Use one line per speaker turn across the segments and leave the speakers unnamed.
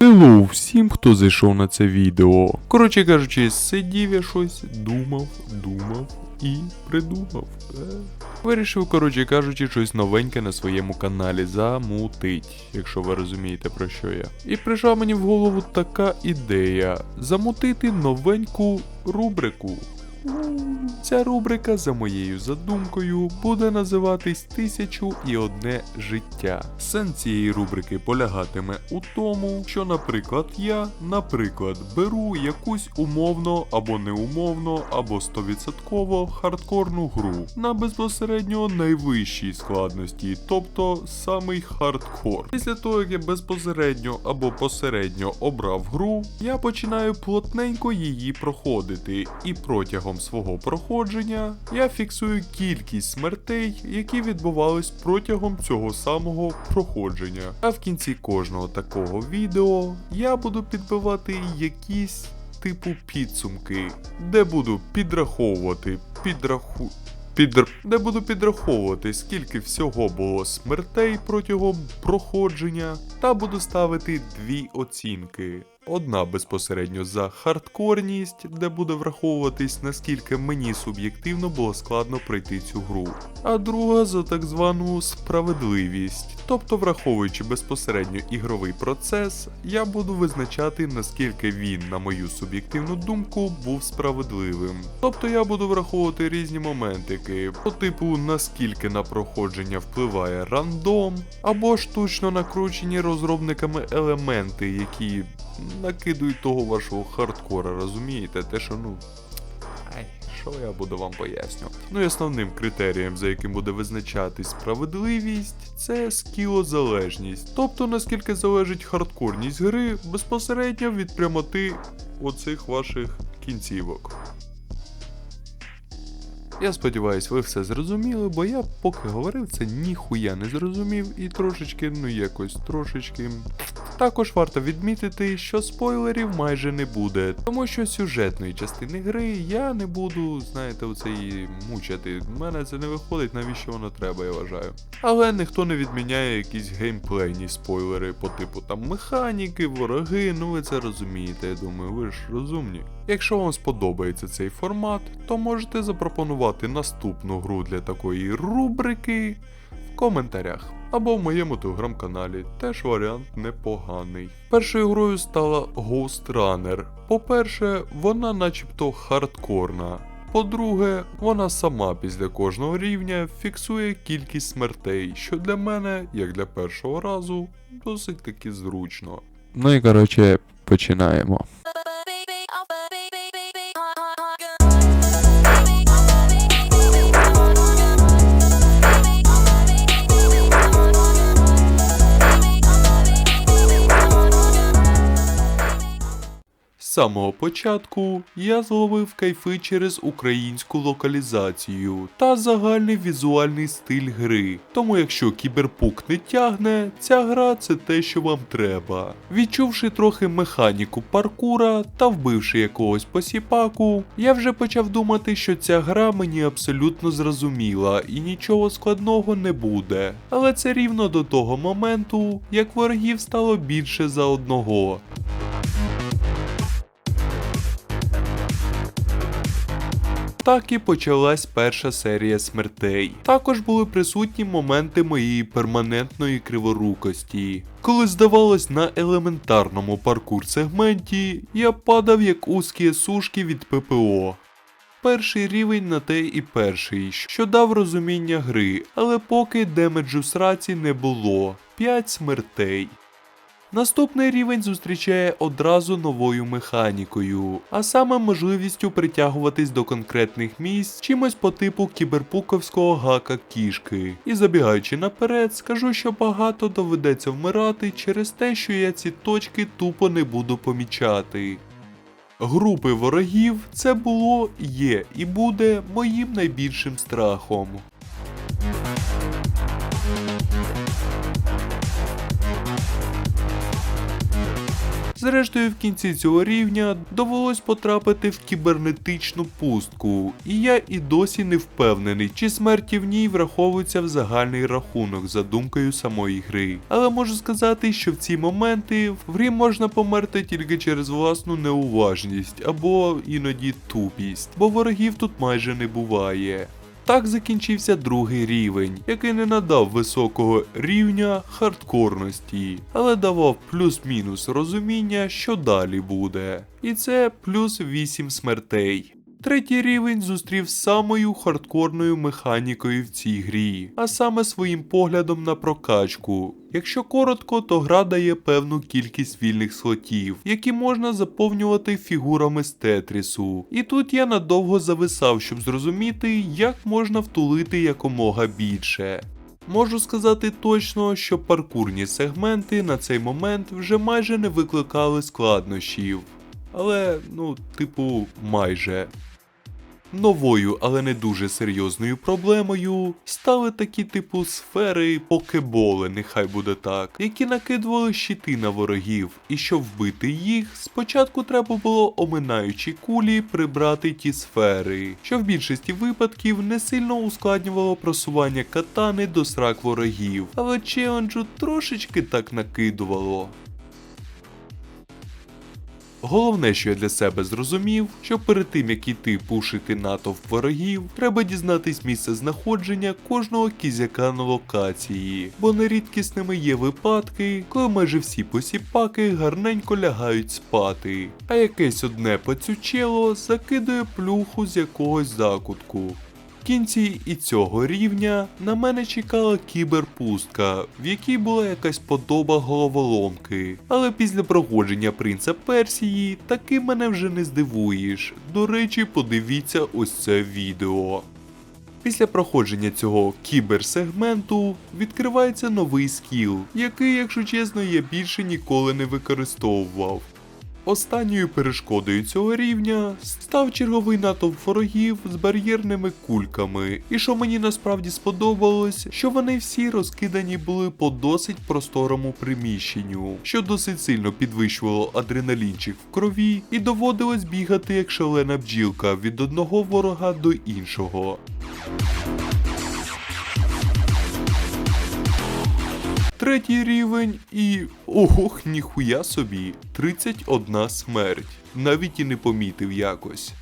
Hello всім, хто зайшов на це відео. Коротше кажучи, сидів я щось, думав, думав і придумав. Е. Вирішив, коротше кажучи, щось новеньке на своєму каналі замутить, якщо ви розумієте про що я. І прийшла мені в голову така ідея замутити новеньку рубрику. Ця рубрика, за моєю задумкою, буде називатись Тисячу і одне життя. Сенс цієї рубрики полягатиме у тому, що, наприклад, я, наприклад, беру якусь умовно або неумовно, або 100% хардкорну гру на безпосередньо найвищій складності, тобто самий хардкор. Після того, як я безпосередньо або посередньо обрав гру, я починаю плотненько її проходити, і протягом свого проходження я фіксую кількість смертей, які відбувались протягом цього самого проходження. А в кінці кожного такого відео я буду підбивати якісь типу підсумки, де буду підраховувати, підраху. Підр... Де буду підраховувати, скільки всього було смертей протягом проходження, та буду ставити дві оцінки. Одна безпосередньо за хардкорність, де буде враховуватись, наскільки мені суб'єктивно було складно пройти цю гру, а друга за так звану справедливість. Тобто, враховуючи безпосередньо ігровий процес, я буду визначати, наскільки він, на мою суб'єктивну думку, був справедливим. Тобто я буду враховувати різні моментики, по типу наскільки на проходження впливає рандом, або штучно накручені розробниками елементи, які накидують того вашого хардкора, розумієте? Те, що ну. Що я буду вам пояснювати? Ну і основним критерієм, за яким буде визначатись справедливість, це скілозалежність. Тобто наскільки залежить хардкорність гри безпосередньо від прямоти оцих ваших кінцівок. Я сподіваюсь, ви все зрозуміли, бо я поки говорив це ніхуя не зрозумів і трошечки, ну якось трошечки. Також варто відмітити, що спойлерів майже не буде, тому що сюжетної частини гри я не буду, знаєте, оце її мучати. У мене це не виходить, навіщо воно треба, я вважаю. Але ніхто не відміняє якісь геймплейні спойлери по типу там механіки, вороги, ну ви це розумієте, я думаю, ви ж розумні. Якщо вам сподобається цей формат, то можете запропонувати наступну гру для такої рубрики в коментарях. Або в моєму телеграм-каналі теж варіант непоганий. Першою грою стала Ghost Runner. По-перше, вона начебто хардкорна. По-друге, вона сама після кожного рівня фіксує кількість смертей, що для мене, як для першого разу, досить таки зручно. Ну і коротше, починаємо. Самого початку я зловив кайфи через українську локалізацію та загальний візуальний стиль гри. Тому якщо кіберпук не тягне, ця гра це те, що вам треба. Відчувши трохи механіку паркура та вбивши якогось посіпаку, я вже почав думати, що ця гра мені абсолютно зрозуміла і нічого складного не буде. Але це рівно до того моменту, як ворогів стало більше за одного. Так і почалась перша серія смертей. Також були присутні моменти моєї перманентної криворукості. Коли здавалось на елементарному паркур сегменті, я падав як узкі сушки від ППО. Перший рівень на те і перший, що дав розуміння гри, але поки демеджу сраці не було 5 смертей. Наступний рівень зустрічає одразу новою механікою, а саме можливістю притягуватись до конкретних місць чимось по типу кіберпуковського гака кішки. І забігаючи наперед, скажу, що багато доведеться вмирати через те, що я ці точки тупо не буду помічати. Групи ворогів це було, є і буде моїм найбільшим страхом. Зрештою, в кінці цього рівня довелось потрапити в кібернетичну пустку, і я і досі не впевнений, чи смерті в ній враховуються в загальний рахунок за думкою самої гри. Але можу сказати, що в ці моменти в грі можна померти тільки через власну неуважність або іноді тупість, бо ворогів тут майже не буває. Так закінчився другий рівень, який не надав високого рівня хардкорності, але давав плюс-мінус розуміння, що далі буде. І це плюс 8 смертей. Третій рівень зустрів самою хардкорною механікою в цій грі, а саме своїм поглядом на прокачку. Якщо коротко, то гра дає певну кількість вільних слотів, які можна заповнювати фігурами з тетрісу. І тут я надовго зависав, щоб зрозуміти, як можна втулити якомога більше. Можу сказати точно, що паркурні сегменти на цей момент вже майже не викликали складнощів. Але, ну, типу, майже. Новою, але не дуже серйозною проблемою стали такі типу сфери покеболи, нехай буде так, які накидували щити на ворогів, і щоб вбити їх, спочатку треба було оминаючи кулі прибрати ті сфери, що в більшості випадків не сильно ускладнювало просування катани до срак ворогів, але челенджу трошечки так накидувало. Головне, що я для себе зрозумів, що перед тим як іти пушити натовп ворогів, треба дізнатись місце знаходження кожного кізяка на локації, бо нерідкісними є випадки, коли майже всі посіпаки гарненько лягають спати, а якесь одне пацючело закидує плюху з якогось закутку. Кінці і цього рівня на мене чекала кіберпустка, в якій була якась подоба головоломки. Але після проходження принца Персії таки мене вже не здивуєш. До речі, подивіться ось це відео. Після проходження цього кіберсегменту відкривається новий скіл, який, якщо чесно, я більше ніколи не використовував. Останньою перешкодою цього рівня став черговий натовп ворогів з бар'єрними кульками, і що мені насправді сподобалось, що вони всі розкидані були по досить просторому приміщенню, що досить сильно підвищувало адреналінчик в крові, і доводилось бігати як шалена бджілка від одного ворога до іншого. Третій рівень і. Ох, ніхуя собі, 31 смерть. Навіть і не помітив якось.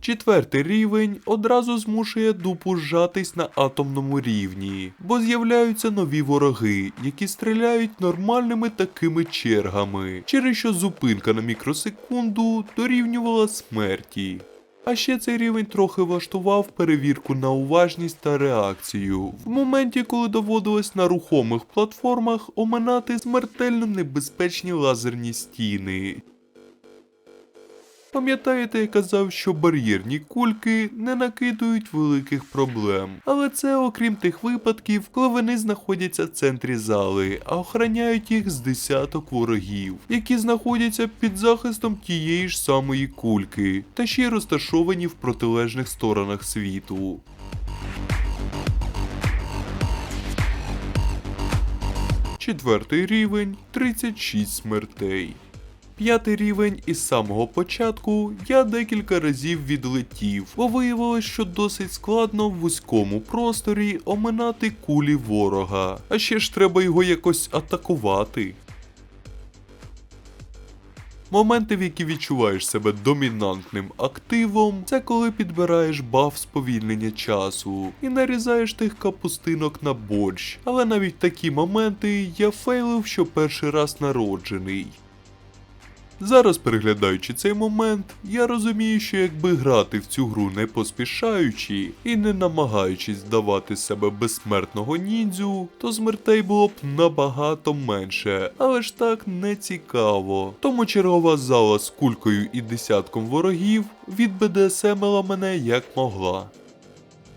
Четвертий рівень одразу змушує дупу зжатись на атомному рівні, бо з'являються нові вороги, які стріляють нормальними такими чергами, через що зупинка на мікросекунду дорівнювала смерті. А ще цей рівень трохи влаштував перевірку на уважність та реакцію в моменті, коли доводилось на рухомих платформах оминати смертельно небезпечні лазерні стіни. Пам'ятаєте, я казав, що бар'єрні кульки не накидують великих проблем, але це окрім тих випадків, коли вони знаходяться в центрі зали, а охороняють їх з десяток ворогів, які знаходяться під захистом тієї ж самої кульки, та ще й розташовані в протилежних сторонах світу. Четвертий рівень 36 смертей. П'ятий рівень із самого початку я декілька разів відлетів, бо виявилось, що досить складно в вузькому просторі оминати кулі ворога, а ще ж треба його якось атакувати. Моменти, в які відчуваєш себе домінантним активом, це коли підбираєш баф сповільнення часу і нарізаєш тих капустинок на борщ. Але навіть такі моменти я фейлив, що перший раз народжений. Зараз, переглядаючи цей момент, я розумію, що якби грати в цю гру не поспішаючи і не намагаючись здавати себе безсмертного ніндзю, то смертей було б набагато менше, але ж так не цікаво. Тому чергова зала з кулькою і десятком ворогів від БДСМила мене як могла.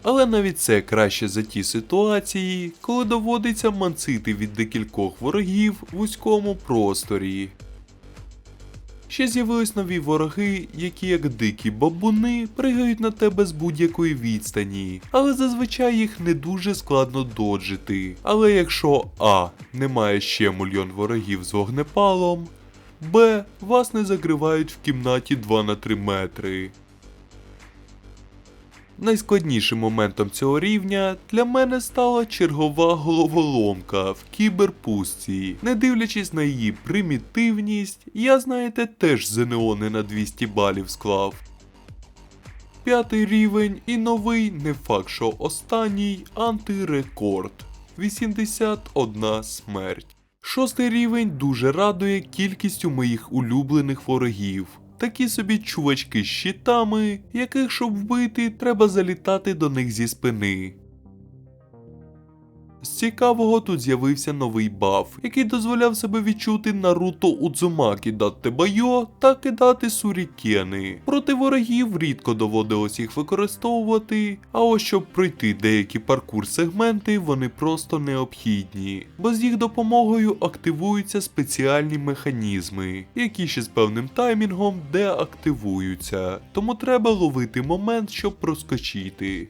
Але навіть це краще за ті ситуації, коли доводиться манцити від декількох ворогів в вузькому просторі. Ще з'явились нові вороги, які як дикі бабуни пригають на тебе з будь-якої відстані, але зазвичай їх не дуже складно доджити. Але якщо А немає ще мільйон ворогів з вогнепалом, Б. Вас не закривають в кімнаті 2 на 3 метри. Найскладнішим моментом цього рівня для мене стала чергова головоломка в кіберпустці. Не дивлячись на її примітивність, я, знаєте, теж ЗНО не на 200 балів склав. П'ятий рівень і новий, не факт, що останній антирекорд. 81 смерть. Шостий рівень дуже радує кількістю моїх улюблених ворогів. Такі собі чувачки з щитами, яких щоб вбити, треба залітати до них зі спини. З цікавого тут з'явився новий баф, який дозволяв себе відчути Наруто Удзумакі дати байо та кидати сурікени. Проти ворогів рідко доводилось їх використовувати, а ось щоб пройти деякі паркур сегменти, вони просто необхідні, бо з їх допомогою активуються спеціальні механізми, які ще з певним таймінгом деактивуються, тому треба ловити момент, щоб проскочити.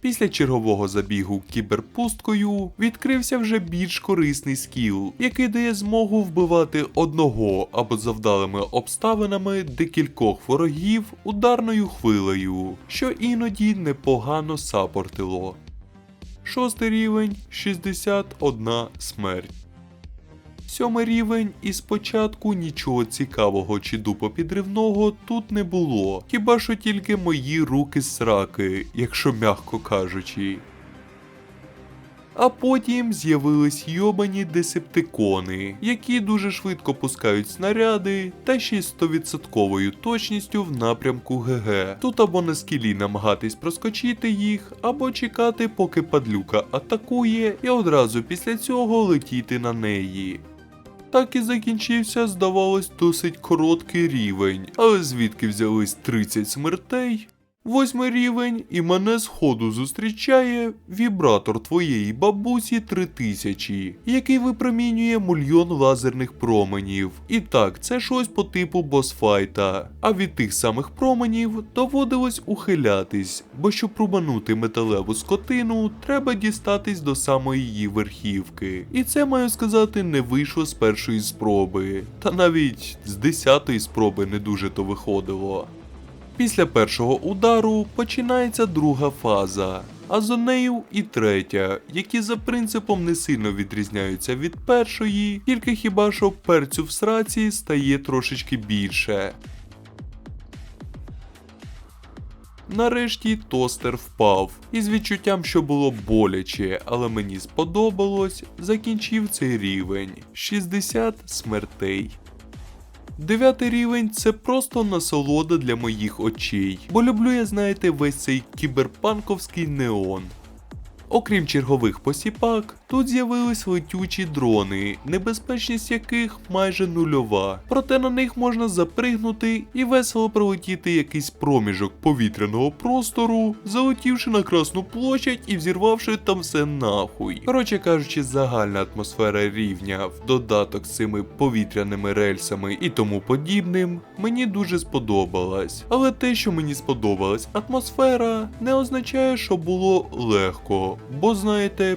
Після чергового забігу кіберпусткою відкрився вже більш корисний скіл, який дає змогу вбивати одного або завдалими обставинами декількох ворогів ударною хвилею, що іноді непогано сапортило. Шостий рівень 61 смерть. Сьомий рівень і спочатку нічого цікавого чи дупопідривного тут не було, хіба що тільки мої руки сраки, якщо м'яко кажучи. А потім з'явились йобані десептикони, які дуже швидко пускають снаряди та ще й 100% точністю в напрямку ГГ. Тут або на скілі намагатись проскочити їх, або чекати, поки падлюка атакує, і одразу після цього летіти на неї. Так і закінчився, здавалось, досить короткий рівень, але звідки взялись 30 смертей? Восьмий рівень, і мене сходу зустрічає вібратор твоєї бабусі 3000, який випромінює мільйон лазерних променів. І так, це щось по типу босфайта. А від тих самих променів доводилось ухилятись, бо щоб рубанути металеву скотину, треба дістатись до самої її верхівки. І це маю сказати не вийшло з першої спроби, та навіть з десятої спроби не дуже то виходило. Після першого удару починається друга фаза, а за нею і третя, які за принципом не сильно відрізняються від першої, тільки хіба що перцю в сраці стає трошечки більше. Нарешті тостер впав, і з відчуттям, що було боляче, але мені сподобалось, закінчив цей рівень 60 смертей. Дев'ятий рівень це просто насолода для моїх очей, бо люблю я, знаєте, весь цей кіберпанковський неон. Окрім чергових посіпак, тут з'явились летючі дрони, небезпечність яких майже нульова. Проте на них можна запригнути і весело пролетіти якийсь проміжок повітряного простору, залетівши на Красну площадь і взірвавши там все нахуй. Коротше кажучи, загальна атмосфера рівня в додаток з цими повітряними рельсами і тому подібним мені дуже сподобалась. Але те, що мені сподобалась атмосфера, не означає, що було легко, бо знаєте,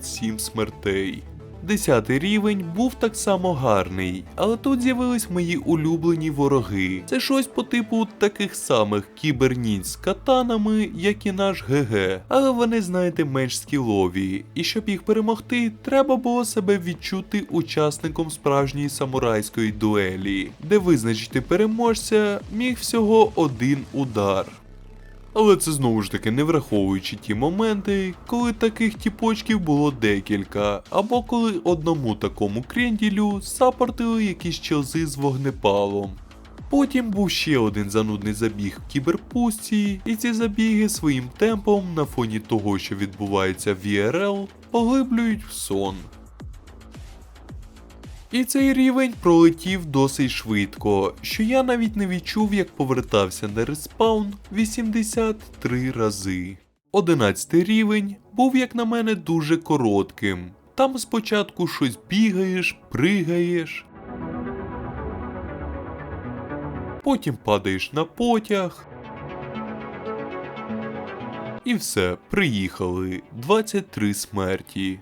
57 смертей. Десятий рівень був так само гарний, але тут з'явились мої улюблені вороги. Це щось по типу таких самих кібернінь з катанами, як і наш ГГ, але вони, знаєте, менш скілові. І щоб їх перемогти, треба було себе відчути учасником справжньої самурайської дуелі, де визначити переможця міг всього один удар. Але це знову ж таки не враховуючи ті моменти, коли таких тіпочків було декілька, або коли одному такому кренділю сапортили якісь челзи з вогнепалом. Потім був ще один занудний забіг в кіберпустці, і ці забіги своїм темпом на фоні того, що відбувається в IRL, поглиблюють в сон. І цей рівень пролетів досить швидко, що я навіть не відчув, як повертався на респаун 83 рази. Одинадцятий рівень був, як на мене, дуже коротким. Там спочатку щось бігаєш, пригаєш. Потім падаєш на потяг. І все, приїхали. 23 смерті.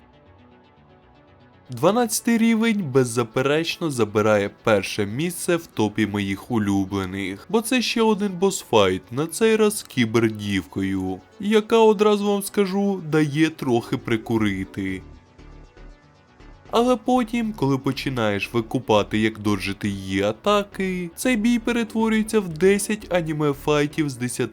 12 рівень беззаперечно забирає перше місце в топі моїх улюблених, бо це ще один босфайт, на цей раз з кібердівкою, яка одразу вам скажу дає трохи прикурити. Але потім, коли починаєш викупати, як доджити її атаки, цей бій перетворюється в 10 аніме файтів з 10.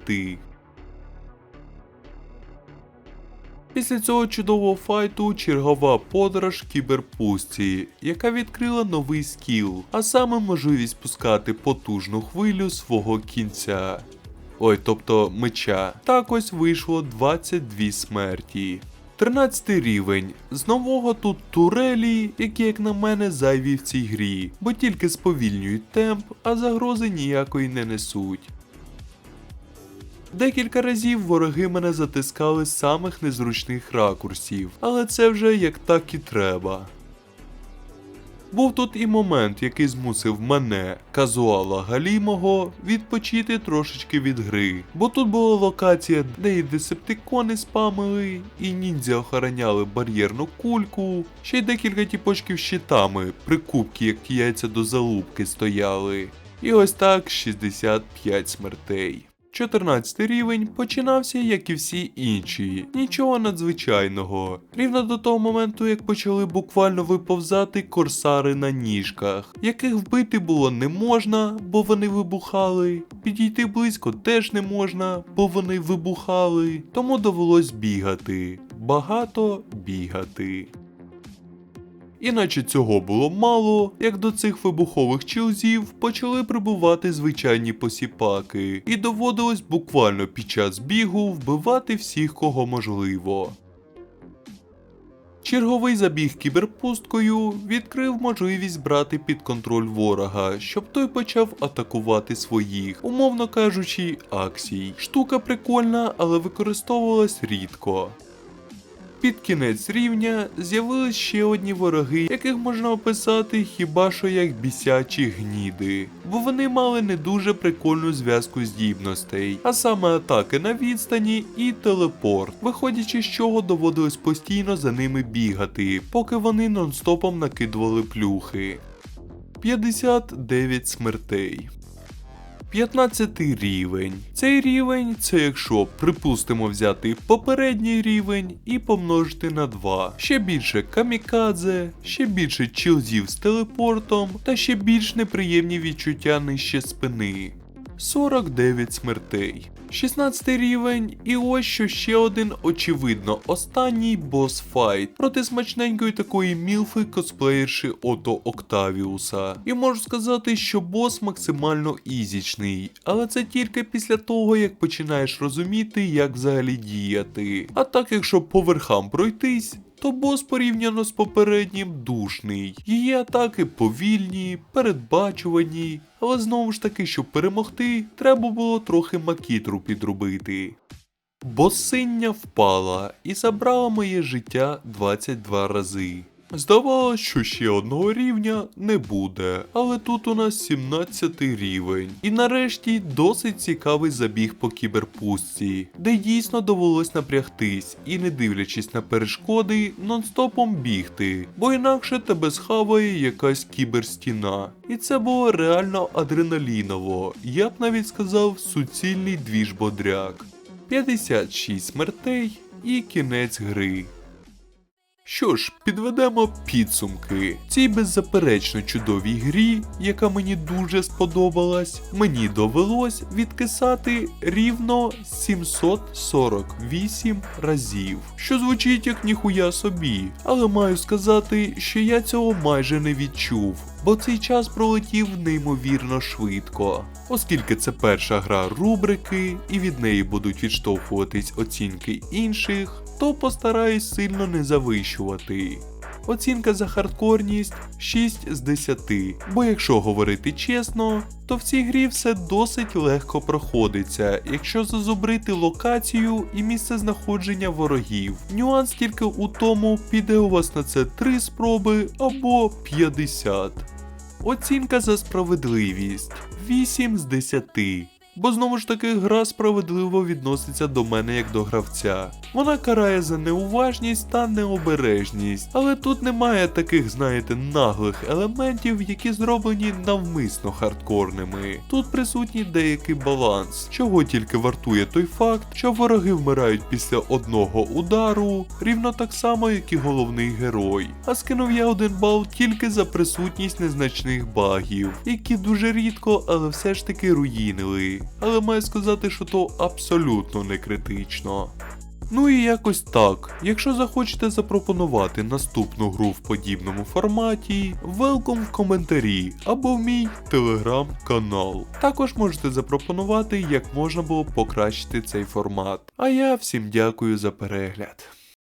Після цього чудового файту чергова подорож кіберпустці, яка відкрила новий скіл, а саме можливість пускати потужну хвилю свого кінця. Ой, тобто меча. Так ось вийшло 22 смерті. 13 рівень. З нового тут турелі, які, як на мене, зайві в цій грі, бо тільки сповільнюють темп, а загрози ніякої не несуть. Декілька разів вороги мене затискали з самих незручних ракурсів, але це вже як так і треба. Був тут і момент, який змусив мене, казуала Галімого, відпочити трошечки від гри. Бо тут була локація, де і десептикони спамили, і ніндзя охороняли бар'єрну кульку, ще й декілька тіпочків щитами, прикупки, як яйця до залупки стояли. І ось так 65 смертей. 14 рівень починався, як і всі інші, нічого надзвичайного. Рівно до того моменту, як почали буквально виповзати корсари на ніжках, яких вбити було не можна, бо вони вибухали. Підійти близько теж не можна, бо вони вибухали. Тому довелось бігати. Багато бігати. Іначе цього було мало, як до цих вибухових чилзів почали прибувати звичайні посіпаки, і доводилось буквально під час бігу вбивати всіх, кого можливо. Черговий забіг кіберпусткою відкрив можливість брати під контроль ворога, щоб той почав атакувати своїх, умовно кажучи, аксій. Штука прикольна, але використовувалась рідко. Під кінець рівня з'явились ще одні вороги, яких можна описати хіба що як бісячі гніди, бо вони мали не дуже прикольну зв'язку здібностей, а саме атаки на відстані і телепорт, виходячи з чого доводилось постійно за ними бігати, поки вони нон-стопом накидували плюхи. 59 смертей. 15 рівень. Цей рівень це якщо, припустимо, взяти попередній рівень і помножити на 2. Ще більше камікадзе, ще більше чилзів з телепортом та ще більш неприємні відчуття нижче спини. 49 смертей. 16 рівень, і ось що ще один, очевидно, останній бос-файт проти смачненької такої мілфи косплеєрши Ото Октавіуса. І можу сказати, що бос максимально ізічний, але це тільки після того, як починаєш розуміти, як взагалі діяти. А так, якщо по верхам пройтись, то бос порівняно з попереднім душний. Її атаки повільні, передбачувані, але знову ж таки, щоб перемогти, треба було трохи макітру підробити. Босиння впала і забрала моє життя 22 рази. Здавалось, що ще одного рівня не буде, але тут у нас 17 рівень. І нарешті досить цікавий забіг по кіберпустці, де дійсно довелось напрягтись і, не дивлячись на перешкоди, нон-стопом бігти, бо інакше тебе схаває якась кіберстіна. І це було реально адреналіново, я б навіть сказав суцільний двіж бодряк. 56 смертей і кінець гри. Що ж, підведемо підсумки. Цій беззаперечно чудовій грі, яка мені дуже сподобалась, мені довелось відкисати рівно 748 разів, що звучить як ніхуя собі, але маю сказати, що я цього майже не відчув, бо цей час пролетів неймовірно швидко. Оскільки це перша гра рубрики, і від неї будуть відштовхуватись оцінки інших, то постараюсь сильно не завищувати. Оцінка за хардкорність 6 з 10, бо якщо говорити чесно, то в цій грі все досить легко проходиться, якщо зазубрити локацію і місце знаходження ворогів. Нюанс тільки у тому, піде у вас на це 3 спроби або 50. Оцінка за справедливість 8 з 10. Бо знову ж таки гра справедливо відноситься до мене як до гравця. Вона карає за неуважність та необережність, але тут немає таких, знаєте, наглих елементів, які зроблені навмисно хардкорними. Тут присутній деякий баланс, чого тільки вартує той факт, що вороги вмирають після одного удару, рівно так само, як і головний герой. А скинув я один бал тільки за присутність незначних багів, які дуже рідко, але все ж таки руїнили. Але маю сказати, що то абсолютно не критично. Ну і якось так. Якщо захочете запропонувати наступну гру в подібному форматі, велком в коментарі або в мій телеграм-канал. Також можете запропонувати, як можна було покращити цей формат. А я всім дякую за перегляд.